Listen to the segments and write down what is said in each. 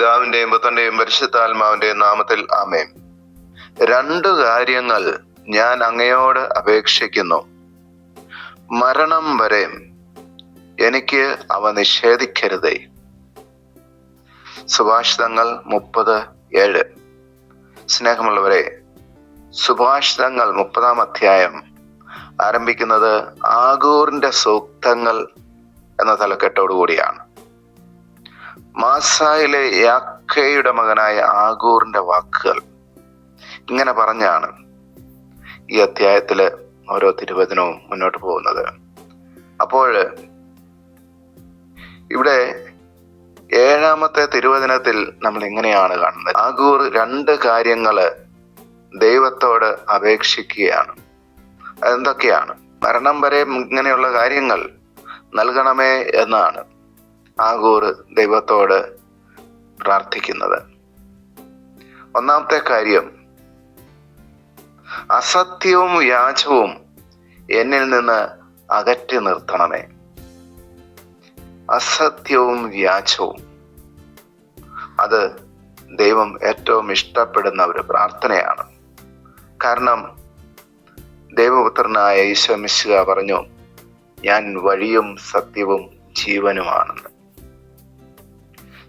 പിതാവിന്റെയും പുത്രന്റെയും പരിശുദ്ധാത്മാവിന്റെയും നാമത്തിൽ ആമേൻ. രണ്ട് കാര്യങ്ങൾ ഞാൻ അങ്ങയോട് അപേക്ഷിക്കുന്നു. മരണം വരെ എനിക്ക് അവ നിഷേധിക്കരുതേ. സുഭാഷിതങ്ങൾ മുപ്പത് ഏഴ്. സ്നേഹമുള്ളവരെ സുഭാഷിതങ്ങൾ മുപ്പതാം അധ്യായം ആരംഭിക്കുന്നത് ആഗൂറിന്റെ സൂക്തങ്ങൾ എന്ന തലക്കെട്ടോടുകൂടിയാണ്. മാസായിലെ യാക്കയുടെ മകനായ ആഗൂറിന്റെ വാക്കുകൾ ഇങ്ങനെ പറഞ്ഞാണ് ഈ അധ്യായത്തിലെ ഓരോ തിരുവചനവും മുന്നോട്ട് പോകുന്നത്. അപ്പോൾ ഇവിടെ ഏഴാമത്തെ തിരുവചനത്തിൽ നമ്മൾ എങ്ങനെയാണ് കാണുന്നത്? ആഗൂർ രണ്ട് കാര്യങ്ങൾ ദൈവത്തോട് അപേക്ഷിക്കുകയാണ്. അതെന്തൊക്കെയാണ്? മരണം വരെ ഇങ്ങനെയുള്ള കാര്യങ്ങൾ നൽകണമേ എന്നാണ്. ആഗൂർ ദൈവത്തോട് പ്രാർത്ഥിക്കുന്നത്. ഒന്നാമത്തെ കാര്യം അസത്യവും വ്യാജവും എന്നിൽ നിന്ന് അകറ്റി നിർത്തണമേ. അസത്യവും വ്യാജവും. അത് ദൈവം ഏറ്റവും ഇഷ്ടപ്പെടുന്ന ഒരു പ്രാർത്ഥനയാണ്. കാരണം ദൈവപുത്രനായ ഈശോ മിശിക പറഞ്ഞു ഞാൻ വഴിയും സത്യവും ജീവനുമാണെന്ന്.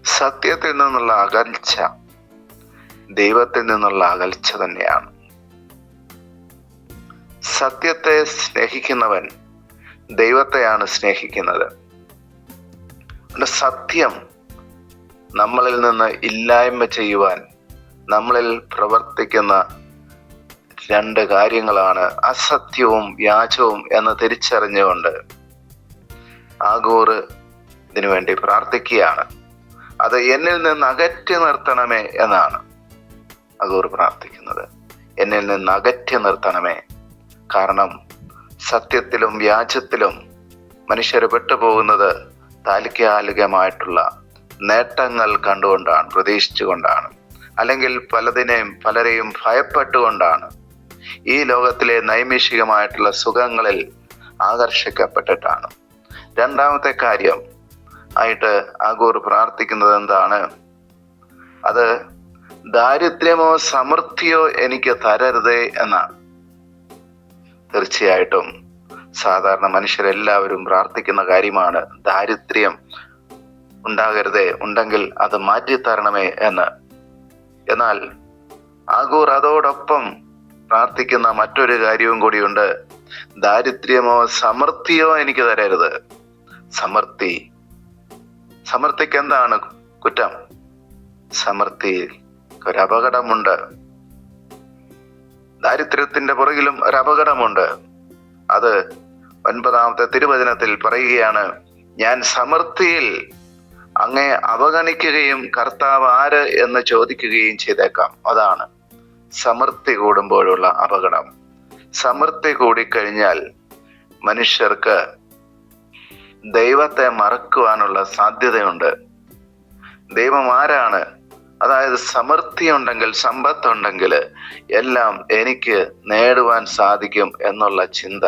സത്യത്തിൽ നിന്നുള്ള അകൽച്ച ദൈവത്തിൽ നിന്നുള്ള അകൽച്ച തന്നെയാണ്. സത്യത്തെ സ്നേഹിക്കുന്നവൻ ദൈവത്തെയാണ് സ്നേഹിക്കുന്നത്. സത്യം നമ്മളിൽ നിന്ന് ഇല്ലായ്മ ചെയ്യുവാൻ നമ്മളിൽ പ്രവർത്തിക്കുന്ന രണ്ട് കാര്യങ്ങളാണ് അസത്യവും വ്യാജവും എന്ന് തിരിച്ചറിഞ്ഞുകൊണ്ട് ആഗോർ ഇതിനു വേണ്ടി പ്രാർത്ഥിക്കുകയാണ്. അത് എന്നിൽ നിന്ന് അകറ്റി നിർത്തണമേ എന്നാണ് അഗൂർ പ്രാർത്ഥിക്കുന്നത്. എന്നിൽ നിന്ന് അകറ്റി നിർത്തണമേ. കാരണം സത്യത്തിലും വ്യാജത്തിലും മനുഷ്യർ പെട്ടുപോകുന്നത് താൽക്കാലികമായിട്ടുള്ള നേട്ടങ്ങൾ കണ്ടുകൊണ്ടാണ് പ്രതീക്ഷിച്ചുകൊണ്ടാണ്. അല്ലെങ്കിൽ പലതിനെയും പലരെയും ഭയപ്പെട്ടുകൊണ്ടാണ്. ഈ ലോകത്തിലെ നൈമിഷികമായിട്ടുള്ള സുഖങ്ങളിൽ ആകർഷിക്കപ്പെട്ടിട്ടാണ്. രണ്ടാമത്തെ കാര്യം ആയിട്ട് ആഗൂർ പ്രാർത്ഥിക്കുന്നത് എന്താണ്? അത് ദാരിദ്ര്യമോ സമൃദ്ധിയോ എനിക്ക് തരരുതേ എന്നാണ്. തീർച്ചയായിട്ടും സാധാരണ മനുഷ്യരെല്ലാവരും പ്രാർത്ഥിക്കുന്ന കാര്യമാണ് ദാരിദ്ര്യം ഉണ്ടാകരുതേ ഉണ്ടെങ്കിൽ അത് മാറ്റിത്തരണമേ എന്ന്. എന്നാൽ ആഗൂർ അതോടൊപ്പം പ്രാർത്ഥിക്കുന്ന മറ്റൊരു കാര്യവും കൂടിയുണ്ട്. ദാരിദ്ര്യമോ സമൃദ്ധിയോ എനിക്ക് തരരുത്. സമൃദ്ധി സമൃദ്ധിക്ക് എന്താണ് കുറ്റം? സമൃദ്ധി ഒരു അപകടമുണ്ട് ദാരിദ്ര്യത്തിന്റെ പുറകിലും ഒരു അപകടമുണ്ട് അത് ഒൻപതാമത്തെ തിരുവചനത്തിൽ പറയുകയാണ് ഞാൻ സമൃദ്ധിയിൽ അങ്ങേ അവഗണിക്കുകയും കർത്താവ് ആര് എന്ന് ചോദിക്കുകയും ചെയ്തേക്കാം. അതാണ് സമൃദ്ധി കൂടുമ്പോഴുള്ള അപകടം. സമൃദ്ധി കൂടിക്കഴിഞ്ഞാൽ മനുഷ്യർക്ക് ദൈവത്തെ മറക്കുവാനുള്ള സാധ്യതയുണ്ട്. ദൈവം ആരാണ്? അതായത് സമൃദ്ധി ഉണ്ടെങ്കിൽ സമ്പത്തുണ്ടെങ്കിൽ എല്ലാം എനിക്ക് നേടുവാൻ സാധിക്കും എന്നുള്ള ചിന്ത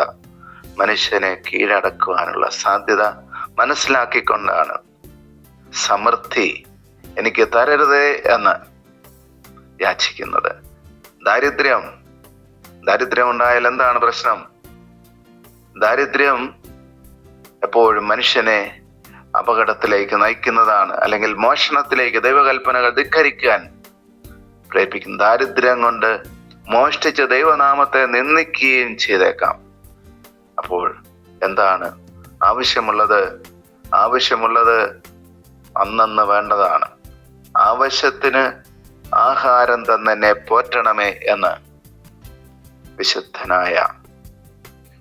മനുഷ്യനെ കീഴടക്കുവാനുള്ള സാധ്യത മനസ്സിലാക്കിക്കൊണ്ടാണ്. സമൃദ്ധി എനിക്ക് തരരുതേ എന്ന് യാചിക്കുന്നത്. ദാരിദ്ര്യം. ദാരിദ്ര്യം ഉണ്ടായാൽ എന്താണ് പ്രശ്നം? ദാരിദ്ര്യം എപ്പോഴും മനുഷ്യനെ അപകടത്തിലേക്ക് നയിക്കുന്നതാണ്. അല്ലെങ്കിൽ മോഷണത്തിലേക്ക് ദൈവകൽപ്പനകൾ ധിക്കരിക്കാൻ പ്രേരിപ്പിക്കുന്ന ദാരിദ്ര്യം കൊണ്ട് മോഷ്ടിച്ച് ദൈവനാമത്തെ നിന്ദിക്കുകയും ചെയ്തേക്കാം. അപ്പോൾ എന്താണ് ആവശ്യമുള്ളത്? ആവശ്യമുള്ളത് അന്നന്ന് വേണ്ടതാണ്. ആവശ്യത്തിന് ആഹാരം തന്നെ പോറ്റണമേ എന്ന് വിശുദ്ധനായ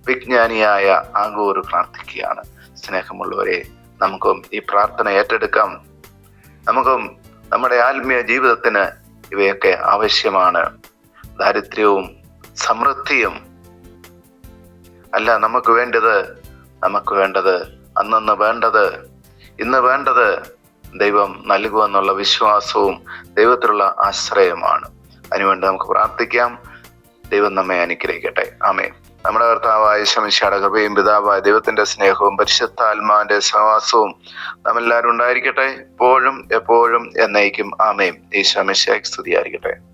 വിജ്ഞാനിയായ ആഗൂർ പ്രാർത്ഥിക്കുകയാണ്. സ്നേഹമുള്ളവരെ നമുക്കും ഈ പ്രാർത്ഥന ഏറ്റെടുക്കാം. നമുക്കും നമ്മുടെ ആത്മീയ ജീവിതത്തിന് ഇവയൊക്കെ ആവശ്യമാണ്. ദാരിദ്ര്യവും സമൃദ്ധിയും. അല്ല നമുക്ക് വേണ്ടത് നമുക്ക് വേണ്ടത് അന്നന്ന് വേണ്ടത് ഇന്ന് വേണ്ടത് ദൈവം നൽകുമെന്നുള്ള വിശ്വാസവും ദൈവത്തിലുള്ള ആശ്രയമാണ് അതിനുവേണ്ടി നമുക്ക് പ്രാർത്ഥിക്കാം. ദൈവം നമ്മെ അനുഗ്രഹിക്കട്ടെ. ആമേ നമ്മുടെ കർത്താവായ കൃപയും പിതാവായ ദൈവത്തിന്റെ സ്നേഹവും പരിശുദ്ധാത്മാവിന്റെ സഹവാസവും നമ്മെല്ലാവരും ഉണ്ടായിരിക്കട്ടെ. എപ്പോഴും എപ്പോഴും എന്നേക്കും. ആമയും ഈ ശമിശാക്ക് സ്തുതിയായിരിക്കട്ടെ.